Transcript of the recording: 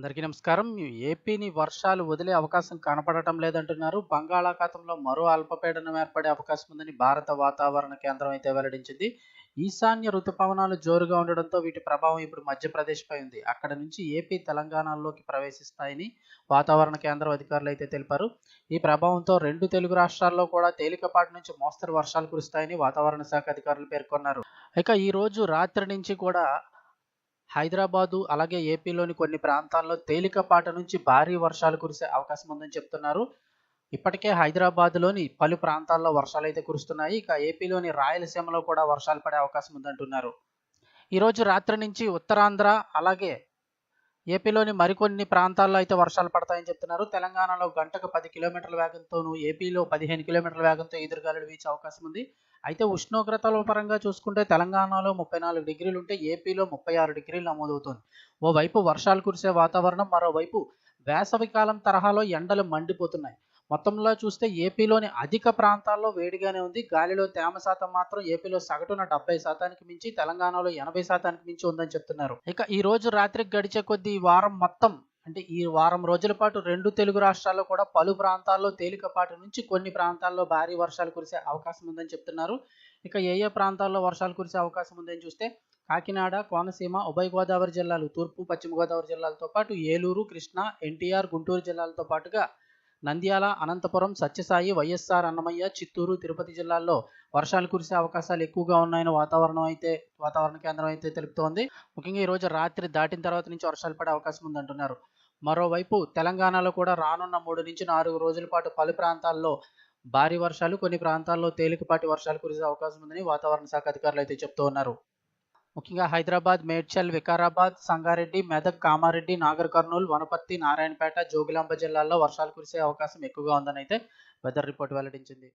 అందరికీ నమస్కారం. ఏపీని వర్షాలు వదిలే అవకాశం కనపడటం లేదంటున్నారు. బంగాళాఖాతంలో మరో అల్పపీడనం ఏర్పడే అవకాశం ఉందని భారత వాతావరణ కేంద్రం అయితే వెల్లడించింది. ఈశాన్య రుతుపవనాలు జోరుగా ఉండడంతో వీటి ప్రభావం ఇప్పుడు మధ్యప్రదేశ్‌పై ఉంది. అక్కడ నుంచి ఏపీ, తెలంగాణలోకి ప్రవేశిస్తాయని వాతావరణ కేంద్రం అధికారులు అయితే తెలిపారు. ఈ ప్రభావంతో రెండు తెలుగు రాష్ట్రాల్లో కూడా తేలికపాటి నుంచి మోస్తరు వర్షాలు కురుస్తాయని వాతావరణ శాఖ అధికారులు పేర్కొన్నారు. ఇక ఈ రోజు రాత్రి నుంచి కూడా హైదరాబాదు, అలాగే ఏపీలోని కొన్ని ప్రాంతాల్లో తేలికపాటి నుంచి భారీ వర్షాలు కురిసే అవకాశం ఉందని చెప్తున్నారు. ఇప్పటికే హైదరాబాద్‌లోని పలు ప్రాంతాల్లో వర్షాలు అయితే కురుస్తున్నాయి. ఇక ఏపీలోని రాయలసీమలో కూడా వర్షాలు పడే అవకాశం ఉందంటున్నారు. ఈరోజు రాత్రి నుంచి ఉత్తరాంధ్ర, అలాగే ఏపీలోని మరికొన్ని ప్రాంతాల్లో అయితే వర్షాలు పడతాయని చెప్తున్నారు. తెలంగాణలో గంటకు పది కిలోమీటర్ల వేగంతోనూ, ఏపీలో 15 కిలోమీటర్ల వేగంతో ఈదురుగాలులు వీచే అవకాశం ఉంది. అయితే ఉష్ణోగ్రతల పరంగా చూసుకుంటే తెలంగాణలో ముప్పై నాలుగు డిగ్రీలు ఉంటే ఏపీలో 36 డిగ్రీలు నమోదవుతుంది ఓవైపు వర్షాలు కురిసే వాతావరణం, మరోవైపు వేసవికాలం తరహాలో ఎండలు మండిపోతున్నాయి. మొత్తంలో చూస్తే ఏపీలోని అధిక ప్రాంతాల్లో వేడిగానే ఉంది. గాలిలో తేమ శాతం మాత్రం ఏపీలో సగటున 70% మించి, తెలంగాణలో 80% మించి ఉందని చెప్తున్నారు. ఇక ఈ రోజు రాత్రికి గడిచే కొద్దీ ఈ వారం మొత్తం అంటే ఈ వారం రోజుల పాటు రెండు తెలుగు రాష్ట్రాల్లో కూడా పలు ప్రాంతాల్లో తేలికపాటి నుంచి కొన్ని ప్రాంతాల్లో భారీ వర్షాలు కురిసే అవకాశం ఉందని చెప్తున్నారు. ఇక ఏ ఏ ప్రాంతాల్లో వర్షాలు కురిసే అవకాశం ఉందని చూస్తే కాకినాడ, కోనసీమ, ఉభయ గోదావరి జిల్లాలు, తూర్పు, పశ్చిమ గోదావరి జిల్లాలతో పాటు ఏలూరు, కృష్ణా, ఎన్టీఆర్, గుంటూరు జిల్లాలతో పాటుగా నంద్యాల, అనంతపురం, సత్యసాయి, వైఎస్ఆర్, అన్నమయ్య, చిత్తూరు, తిరుపతి జిల్లాల్లో వర్షాలు కురిసే అవకాశాలు ఎక్కువగా ఉన్నాయని వాతావరణం అయితే వాతావరణ కేంద్రం అయితే తెలుపుతోంది. ముఖ్యంగా ఈ రోజు రాత్రి దాటిన తర్వాత నుంచి వర్షాలు పడే అవకాశం ఉందంటున్నారు. మరోవైపు తెలంగాణలో కూడా రానున్న 3-4 రోజుల పాటు పలు ప్రాంతాల్లో భారీ వర్షాలు, కొన్ని ప్రాంతాల్లో తేలికపాటి వర్షాలు కురిసే అవకాశం ఉందని వాతావరణ శాఖ అధికారులు అయితే చెప్తూ ఉన్నారు. ముఖ్యంగా హైదరాబాద్, మేడ్చల్, వికారాబాద్, సంగారెడ్డి, మెదక్, కామారెడ్డి, నాగర్ కర్నూలు వనపర్తి, నారాయణపేట, జోగులాంబ జిల్లాల్లో వర్షాలు కురిసే అవకాశం ఎక్కువగా ఉందని అయితే వెదర్ రిపోర్ట్ వెల్లడించింది.